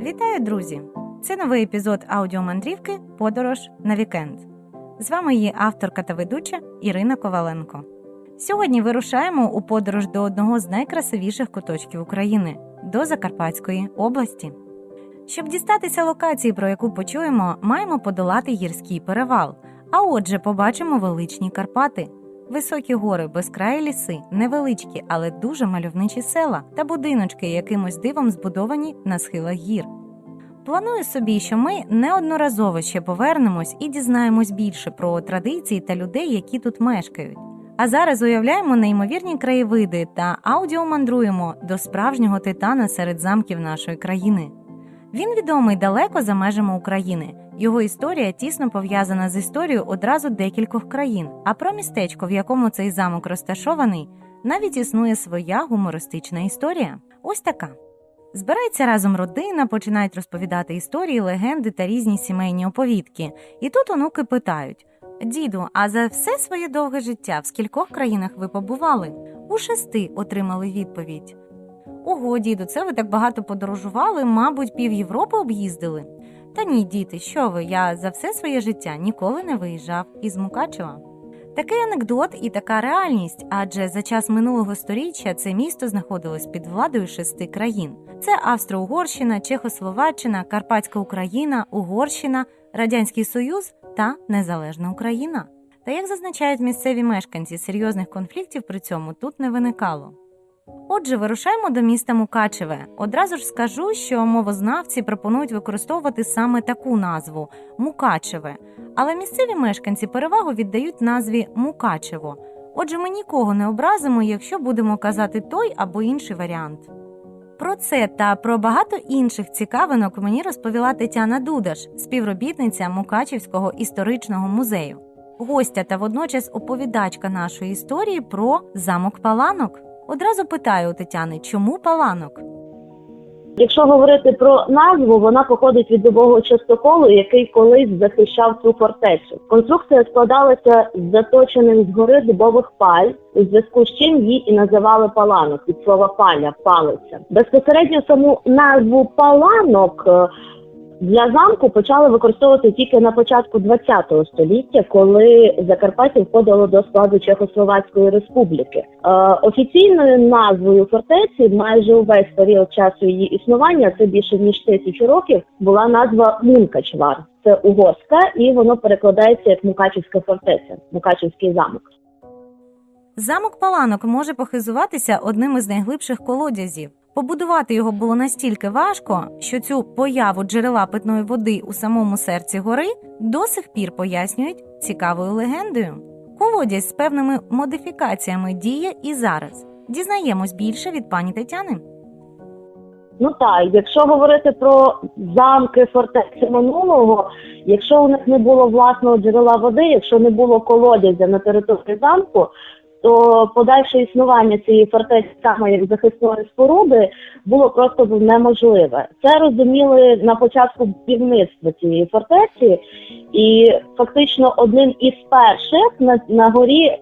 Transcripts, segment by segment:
Вітаю, друзі! Це новий епізод аудіомандрівки Подорож на вікенд. З вами її авторка та ведуча Ірина Коваленко. Сьогодні вирушаємо у подорож до одного з найкрасивіших куточків України до Закарпатської області. Щоб дістатися локації, про яку почуємо, маємо подолати гірський перевал. А отже, побачимо величні Карпати. Високі гори, безкраї ліси, невеличкі, але дуже мальовничі села та будиночки, якимось дивом збудовані на схилах гір. Планую собі, що ми неодноразово ще повернемось і дізнаємось більше про традиції та людей, які тут мешкають. А зараз уявляємо неймовірні краєвиди та аудіомандруємо до справжнього титана серед замків нашої країни. Він відомий далеко за межами України. Його історія тісно пов'язана з історією одразу декількох країн. А про містечко, в якому цей замок розташований, навіть існує своя гумористична історія. Ось така. Збирається разом родина, починають розповідати історії, легенди та різні сімейні оповідки. І тут онуки питають: Діду, а за все своє довге життя в скількох країнах ви побували? У шести отримали відповідь. Ого, діду, це ви так багато подорожували, мабуть, пів Європи об'їздили. Та ні, діти, що ви? Я за все своє життя ніколи не виїжджав із Мукачева. Такий анекдот і така реальність, адже за час минулого сторіччя це місто знаходилось під владою шести країн: це Австро-Угорщина, Чехословаччина, Карпатська Україна, Угорщина, Радянський Союз та Незалежна Україна. Та як зазначають місцеві мешканці, серйозних конфліктів при цьому тут не виникало. Отже, вирушаємо до міста Мукачеве. Одразу ж скажу, що мовознавці пропонують використовувати саме таку назву Мукачеве, але місцеві мешканці перевагу віддають назві Мукачево. Отже, ми нікого не образимо, якщо будемо казати той або інший варіант. Про це та про багато інших цікавинок мені розповіла Тетяна Дудаш, співробітниця Мукачівського історичного музею, гостя та водночас оповідачка нашої історії про замок Паланок. Одразу питаю у Тетяни, чому Паланок? Якщо говорити про назву, вона походить від дубового частоколу, який колись захищав цю фортецю. Конструкція складалася з заточених згори дубових паль, у зв'язку з чим її і називали паланок від слова паля, палиця. Безпосередньо саму назву паланок е, для замку почали використовувати тільки на початку ХХ століття, коли Закарпаття входило до складу Чехословацької республіки. Е, офіційною назвою фортеці майже увесь період часу її існування, це більше ніж тисячу років, була назва Мункачвар. Це угорська, і воно перекладається як Мукачівська фортеця, Мукачівський замок. Замок Паланок може похизуватися одним із найглибших колодязів. Побудувати його було настільки важко, що цю появу джерела питної води у самому серці гори до сих пір пояснюють цікавою легендою. Колодязь з певними модифікаціями діє і зараз. Дізнаємось більше від пані Тетяни. Ну так, якщо говорити про замки фортеці минулого, якщо у них не було власного джерела води, якщо не було колодязя на території замку, то подальше існування цієї фортеці саме як захисної споруди було просто неможливе. Це розуміли на початку будівництва цієї фортеці, і фактично одним із перших на, на горі.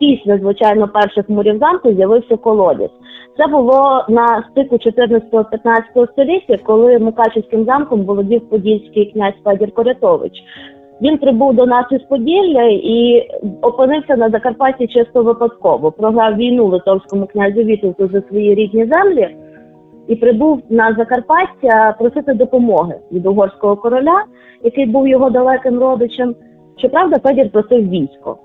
Після, звичайно, перших мурів замку з'явився колодязь. Це було на стику 14-15 століття, коли Мукачівським замком володів подільський князь Федір Корятович. Він прибув до нас із Поділля і опинився на Закарпатті чисто випадково. Програв війну литовському князю Вітовку за свої рідні землі і прибув на Закарпаття просити допомоги від угорського короля, який був його далеким родичем. Щоправда, Федір просив військо.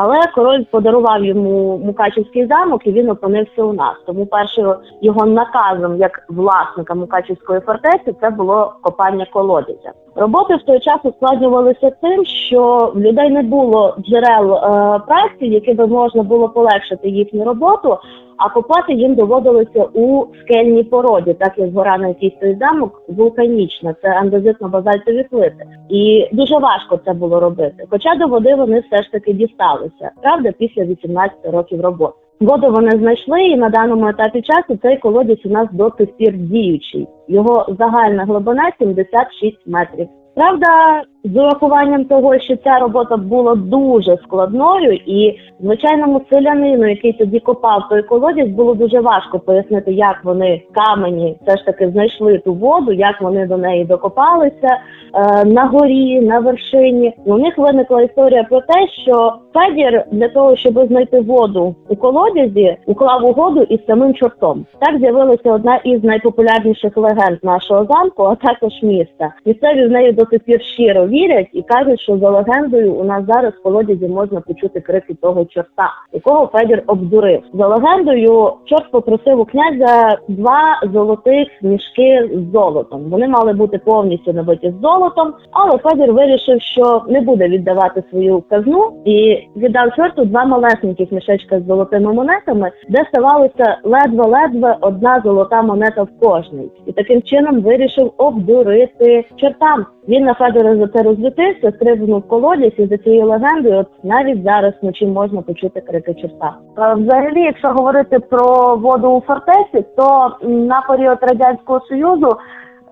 Але король подарував йому Мукачівський замок, і він опинився у нас. Тому першим його наказом як власника Мукачівської фортеці це було копання колодязя. Роботи в той час ускладнювалися тим, що в людей не було джерел е, праці, якими можна було полегшити їхню роботу. А копати їм доводилося у скельній породі, так як гора, на стоїть замок, вулканічна, це андезитно-базальтові плити. І дуже важко це було робити. Хоча до води вони все ж таки дісталися, правда, після 18 років роботи. Воду вони знайшли, і на даному етапі часу цей колодязь у нас до сих пір діючий. Його загальна глибина 76 метрів. Правда, з урахуванням того, що ця робота була дуже складною, і звичайному селянину, який тоді копав той колодязь, було дуже важко пояснити, як вони камені все ж таки знайшли ту воду, як вони до неї докопалися е, на горі, на вершині. У них виникла історія про те, що Федір для того, щоб знайти воду у колодязі, уклав угоду із самим чортом. Так з'явилася одна із найпопулярніших легенд нашого замку, а також міста. Місцеві в неї до пір щиро вірять і кажуть, що за легендою у нас зараз в колодязі можна почути крики того чорта, якого Федір обдурив. За легендою, чорт попросив у князя два золотих мішки з золотом. Вони мали бути повністю набиті з золотом, але Федір вирішив, що не буде віддавати свою казну і віддав чорту два малесеньких мішечка з золотими монетами, де ставалося ледве-ледве одна золота монета в кожній, і таким чином вирішив обдурити чортам. Він на Федора за це розлютився, стрибнув колодязь і за цією легендою, от навіть зараз вночі можна почути крики чорта. Е, Взагалі, якщо говорити про воду у фортеці, то на період радянського союзу.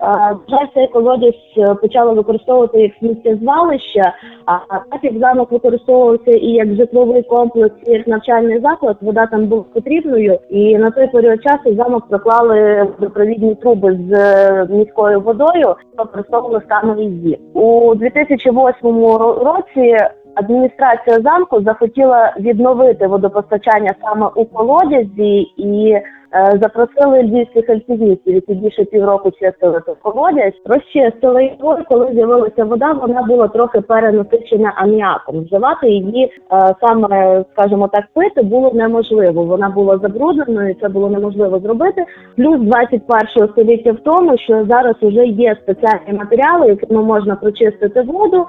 Е, Вже цей колодязь е, почали використовувати як сміттєзвалище, а так як замок використовувався і як житловий комплекс, і як навчальний заклад, вода там була потрібною. І на той період часу замок проклали водопровідні труби з е, міською водою, використовували саме її. У 2008 ро- році адміністрація замку захотіла відновити водопостачання саме у колодязі і запросили львівських альпіністів, які більше півроку чистили колодязь, розчистили його. Коли з'явилася вода, вона була трохи перенасичена аміаком. Вживати її е, саме, скажімо так, пити було неможливо. Вона була забрудненою, це було неможливо зробити. Плюс 21 століття в тому, що зараз вже є спеціальні матеріали, якими можна прочистити воду.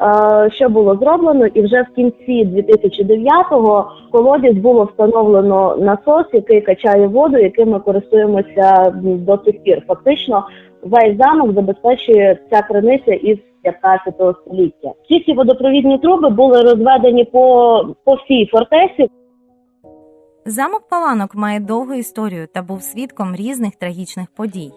Е, Що було зроблено, і вже в кінці 2009-го в колодязь було встановлено насос, який качає воду, яким ми користуємося до цих пір. Фактично, весь замок забезпечує ця криниця із 15 століття. Всі ці водопровідні труби були розведені по, по всій фортеці. Замок Паланок має довгу історію та був свідком різних трагічних подій.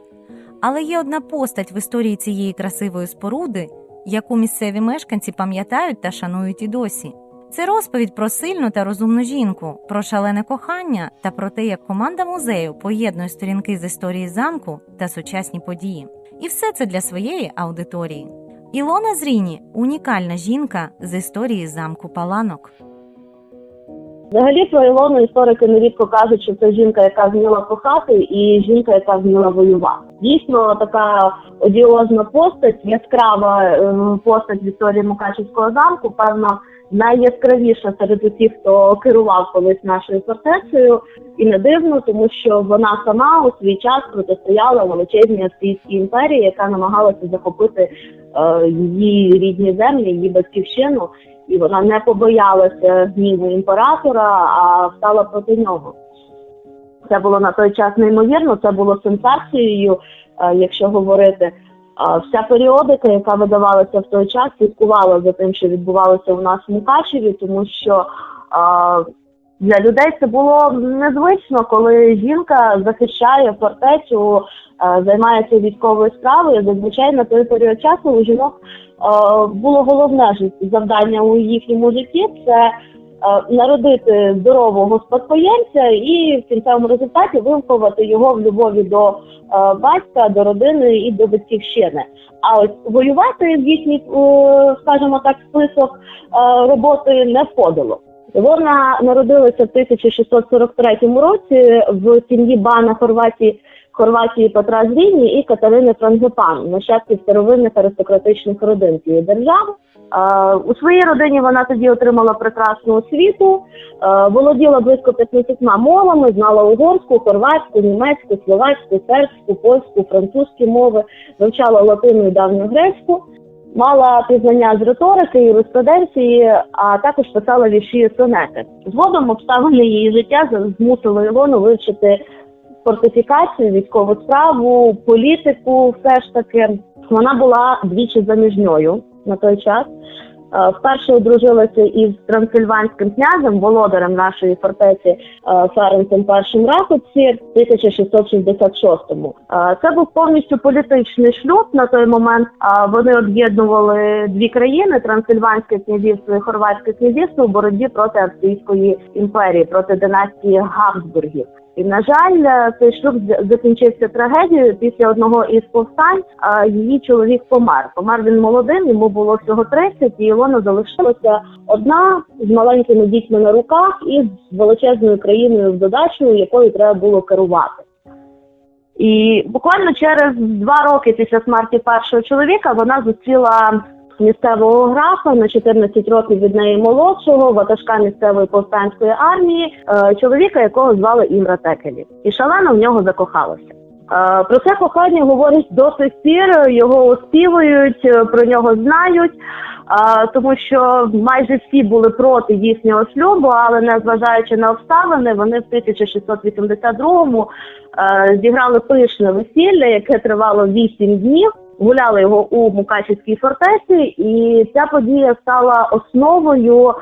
Але є одна постать в історії цієї красивої споруди, яку місцеві мешканці пам'ятають та шанують і досі. Це розповідь про сильну та розумну жінку, про шалене кохання та про те, як команда музею поєднує сторінки з історії замку та сучасні події. І все це для своєї аудиторії. Ілона Зріні унікальна жінка з історії замку Паланок. Взагалі про Ілону історики нерідко кажуть, що це жінка, яка вміла кохати, і жінка, яка вміла воювати. Дійсно, така одіозна постать, яскрава е, постать в історії Мукачівського замку, певно, найяскравіша серед усіх, хто керував колись нашою фортецею. І не дивно, тому що вона сама у свій час протистояла величезній Австрійській імперії, яка намагалася захопити е, її рідні землі, її батьківщину і вона не побоялася гніву імператора, а стала проти нього. Це було на той час неймовірно, це було сенсацією, е, якщо говорити. Вся періодика, яка видавалася в той час, слідкувала за тим, що відбувалося у нас в Мукачеві, тому що для людей це було незвично, коли жінка захищає фортецю, займається військовою справою. Зазвичай на той період часу у жінок було головне завдання у їхньому житті це народити здорового спадкоємця і в кінцевому результаті виховати його в любові до е, батька, до родини і до батьківщини. А ось воювати в їхній, е, скажімо так, список е, роботи не входило. Вона народилася в 1643 році в сім'ї бана Хорватії Хорватії Петра Зріні і Катерини Франгипан, нащадків старовинних аристократичних родин цієї держави. У своїй родині вона тоді отримала прекрасну освіту, е, володіла близько 15 мовами, знала угорську, хорватську, німецьку, словацьку, сербську, польську, французьку мови, вивчала латину і давньогрецьку, мала пізнання з риторики, юриспруденції, а також писала вірші і сонети. Згодом обставини її життя змусили Ілону вивчити фортифікацію, військову справу, політику. Все ж таки вона була двічі заміжньою на той час. Е, Вперше одружилася із трансильванським князем, володарем нашої фортеці е, Ференцем І Ракоці в 1666-му. Е, Це був повністю політичний шлюб на той момент. А Вони об'єднували дві країни: Трансильванське князівство і Хорватське князівство у боротьбі проти Австрійської імперії, проти династії Габсбургів. І на жаль, е, цей шлюб закінчився трагедією. Після одного із повстань її чоловік помер. Помер він молодим, йому було всього 30, і Ілона залишилася одна з маленькими дітьми на руках і з величезною країною в додачу, якою треба було керувати. І буквально через два роки після смерті першого чоловіка вона зустріла місцевого графа на 14 років від неї молодшого, ватажка місцевої повстанської армії, е, чоловіка, якого звали Імра Текелі, і шалено в нього закохалася. Е, Про це кохання говорять до сих пір, його оспівують, е, про нього знають, тому що майже всі були проти їхнього шлюбу, але незважаючи на обставини, вони в 1682-му е, зіграли пишне весілля, яке тривало 8 днів. Гуляли його у Мукачівській фортеці, і ця подія стала основою е,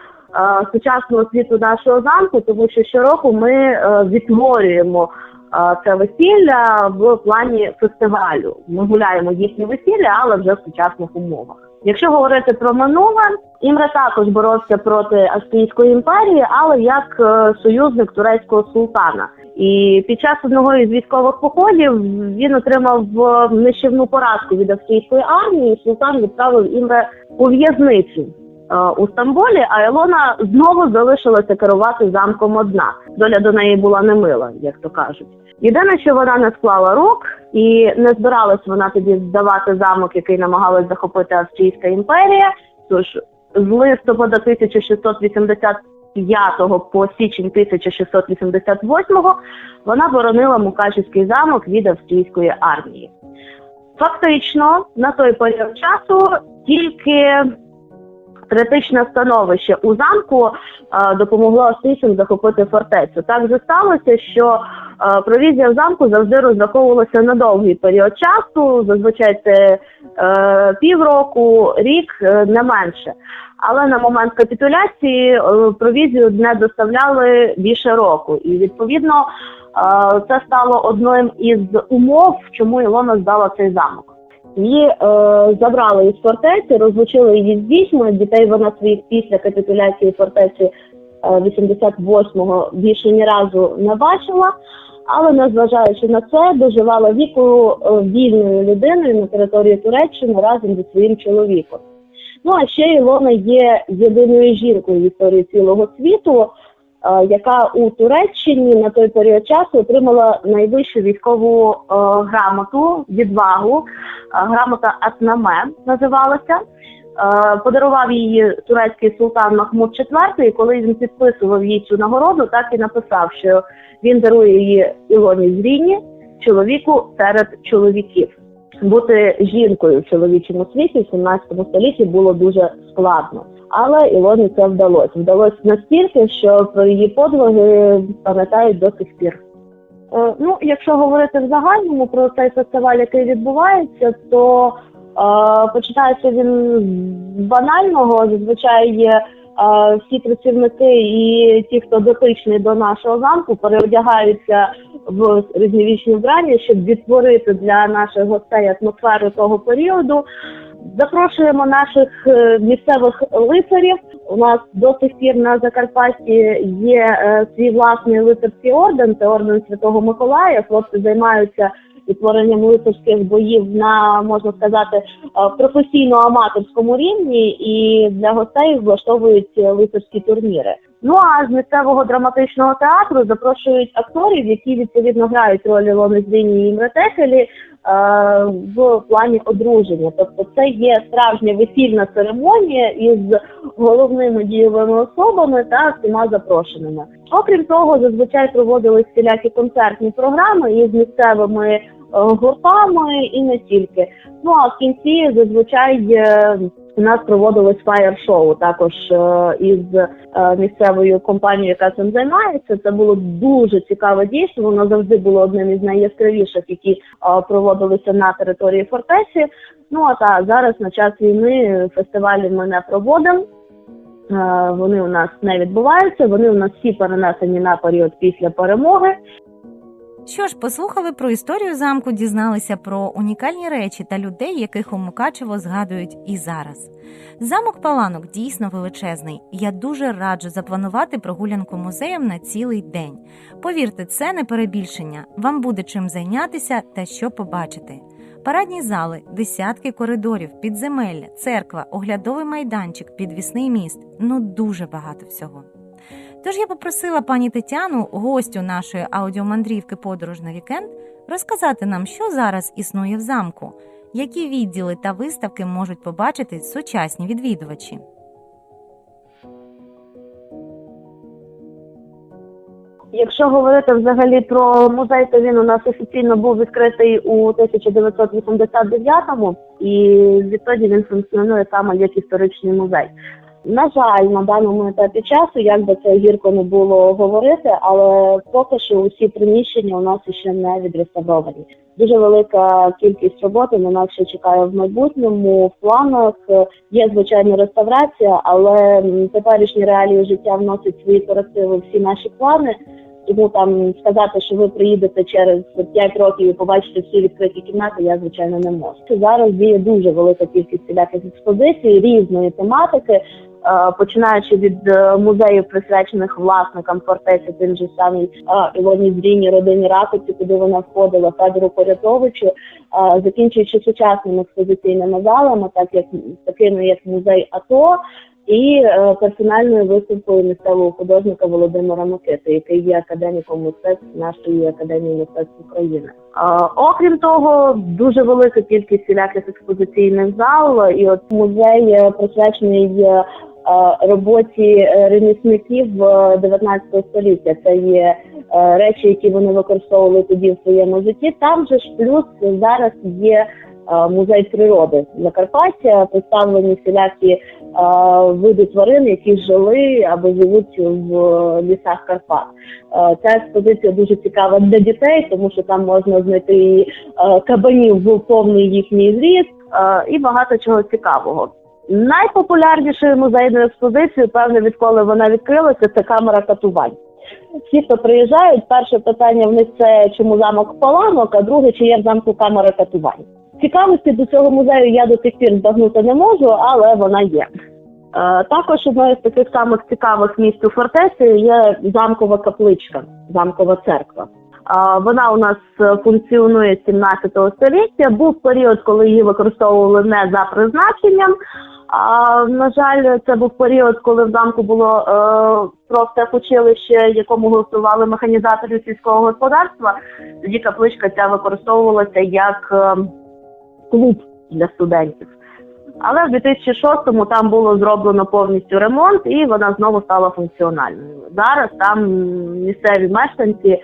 сучасного світу нашого замку, тому що щороку ми е, відтворюємо е, це весілля в плані фестивалю. Ми гуляємо їхнє весілля, але вже в сучасних умовах. Якщо говорити про минуле, Імре також боровся проти Австрійської імперії, але як союзник турецького султана. І під час одного із військових походів він отримав е, нищівну поразку від австрійської армії. і Султан відправив Імре у в'язницю е, у Стамбулі, а Елона знову залишилася керувати замком одна. Доля до неї була немила, як то кажуть. Єдине, що вона не склала рук, і не збиралась вона тоді здавати замок, який намагалась захопити Австрійська імперія. Тож з листопада 1685 по січень 1688 вона боронила Мукачівський замок від австрійської армії. Фактично, на той період часу тільки критичне становище у замку е, допомогло австрійцям захопити фортецю. Так же сталося, що е, провізія в замку завжди розраховувалася на довгий період часу, зазвичай це е, півроку, рік, не менше. Але на момент капітуляції провізію не доставляли більше року, і відповідно це стало одним із умов, чому Ілона здала цей замок. Її е, забрали із фортеці, розлучили її з дітьми. Дітей вона своїх після капітуляції фортеці е, 88-го більше ні разу не бачила. Але незважаючи на це, доживала віку е, вільною людиною на території Туреччини разом зі своїм чоловіком. Ну а ще Ілона є єдиною жінкою в історії цілого світу, е, яка у Туреччині на той період часу отримала найвищу військову е, грамоту, відвагу. Е, Грамота Атнаме називалася. Е, Подарував її турецький султан Махмуд IV, і коли він підписував їй цю нагороду, так і написав, що він дарує її Ілоні Зріні, чоловіку серед чоловіків. Бути жінкою в чоловічому світі в 17 столітті було дуже складно. Але Ілоні це вдалося. Вдалося настільки, що про її подвиги пам'ятають до сих пір. Е, Ну, якщо говорити в загальному про цей фестиваль, який відбувається, то е, починається він з банального. Зазвичай є е, всі працівники і ті, хто дотичний до нашого замку, переодягаються в різнівічні вбрання, щоб відтворити для наших гостей атмосферу того періоду. Запрошуємо наших е, місцевих лицарів. У нас до сих пір на Закарпатті є е, свій власний лицарський орден, це орден Святого Миколая. Хлопці займаються відтворенням лицарських боїв на можна сказати е, професійно-аматорському рівні, і для гостей влаштовують лицарські турніри. Ну а з місцевого драматичного театру запрошують акторів, які відповідно грають роль Ілони Зріні і е, в плані одруження. Тобто це є справжня весільна церемонія із головними дієвими особами та всіма запрошеними. Окрім того, зазвичай проводились всілякі концертні програми із місцевими е, гуртами і не тільки. Ну а в кінці зазвичай е, у нас проводилось фаєр-шоу також е, із е, місцевою компанією, яка цим займається. Це було дуже цікаве дійство. Воно завжди було одним із найяскравіших, які е, проводилися на території фортеці. Ну а та зараз на час війни фестивалі ми не проводимо. Вони у нас не відбуваються. Вони у нас всі перенесені на період після перемоги. Що ж, послухали про історію замку, дізналися про унікальні речі та людей, яких у Мукачево згадують і зараз. Замок Паланок дійсно величезний. Я дуже раджу запланувати прогулянку музеєм на цілий день. Повірте, це не перебільшення. Вам буде чим зайнятися та що побачити. Парадні зали, десятки коридорів, підземелля, церква, оглядовий майданчик, підвісний міст ну дуже багато всього. Тож я попросила пані Тетяну, гостю нашої аудіомандрівки Подорож на вікенд, розказати нам, що зараз існує в замку, які відділи та виставки можуть побачити сучасні відвідувачі. Якщо говорити взагалі про музей, то він у нас офіційно був відкритий у 1989-му і відтоді він функціонує саме як історичний музей. На жаль, на даному етапі часу, як би це гірко не було говорити, але поки що усі приміщення у нас ще не відреставровані. Дуже велика кількість роботи на нас ще чекає в майбутньому. В планах є звичайно реставрація, але теперішні реалії життя вносять свої корективи всі наші плани. Тому там сказати, що ви приїдете через 5 років і побачите всі відкриті кімнати, я звичайно не можу. Зараз діє дуже велика кількість всіляких експозицій різної тематики, починаючи від е, музеїв, присвячених власникам фортеці, тим же самій е, Ілоні Зріні, родині Ракоці, куди вона входила, Федору Порятовичу, е, закінчуючи сучасними експозиційними залами, так як такими як музей АТО і е, персональною виставкою місцевого художника Володимира Микити, який є академіком мистецтв нашої академії мистецтв України. Е, окрім того, дуже велика кількість всіляких експозиційних зал, і от музей е, присвячений. Е, е, Роботі е, ремісників е, 19 століття це є е, речі, які вони використовували тоді в своєму житті. Там же ж плюс зараз є е, музей природи Закарпаття, представлені всілякі е, види тварин, які жили або живуть в лісах Карпат. Е, Ця експозиція дуже цікава для дітей, тому що там можна знайти е, кабанів в повний їхній зріст е, і багато чого цікавого. Найпопулярнішою музейною експозицією, певне, відколи вона відкрилася, це камера катувань. Всі, хто приїжджають, перше питання в них це чому замок Паланок, а друге, чи є в замку камера катувань. Цікавості до цього музею я до тих пір збагнути не можу, але вона є. Е, також одною з таких самих цікавих місць у фортеці є замкова капличка, замкова церква. Вона у нас е, функціонує з 17 століття. Був період, коли її використовували не за призначенням. А на жаль, це був період, коли в замку було е, профтехучилище, якому готували механізаторів сільського господарства. Тоді капличка ця використовувалася як е, клуб для студентів. Але в 2006-му там було зроблено повністю ремонт, і вона знову стала функціональною. Зараз там місцеві мешканці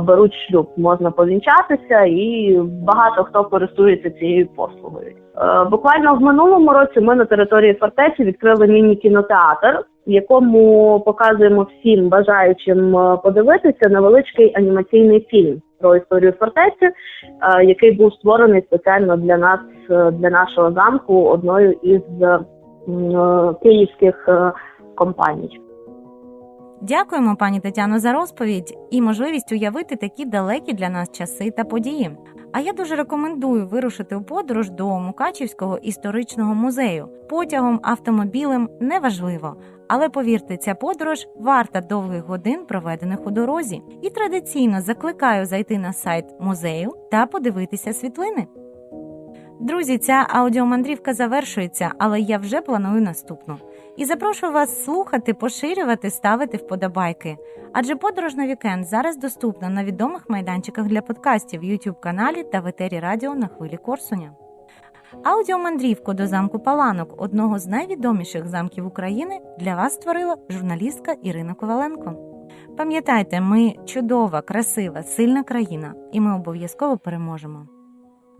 беруть шлюб, можна повінчатися, і багато хто користується цією послугою. Е, буквально в минулому році ми на території фортеці відкрили міні-кінотеатр, в якому показуємо всім бажаючим е, подивитися невеличкий анімаційний фільм про історію фортеці, е, який був створений спеціально для нас, е, для нашого замку, одною із е, е, київських е, компаній. Дякуємо, пані Тетяно, за розповідь і можливість уявити такі далекі для нас часи та події. А я дуже рекомендую вирушити у подорож до Мукачівського історичного музею. Потягом, автомобілем неважливо. Але повірте, ця подорож варта довгих годин, проведених у дорозі. І традиційно закликаю зайти на сайт музею та подивитися світлини. Друзі, ця аудіомандрівка завершується, але я вже планую наступну. І запрошую вас слухати, поширювати, ставити вподобайки. Адже подорож на вікенд зараз доступна на відомих майданчиках для подкастів, youtube каналі та в етері радіо на хвилі Корсуня. Аудіомандрівку до замку Паланок, одного з найвідоміших замків України, для вас створила журналістка Ірина Коваленко. Пам'ятайте, ми чудова, красива, сильна країна, і ми обов'язково переможемо.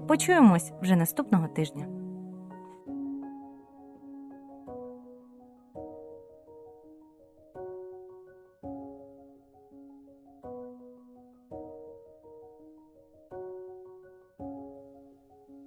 Почуємось вже наступного тижня.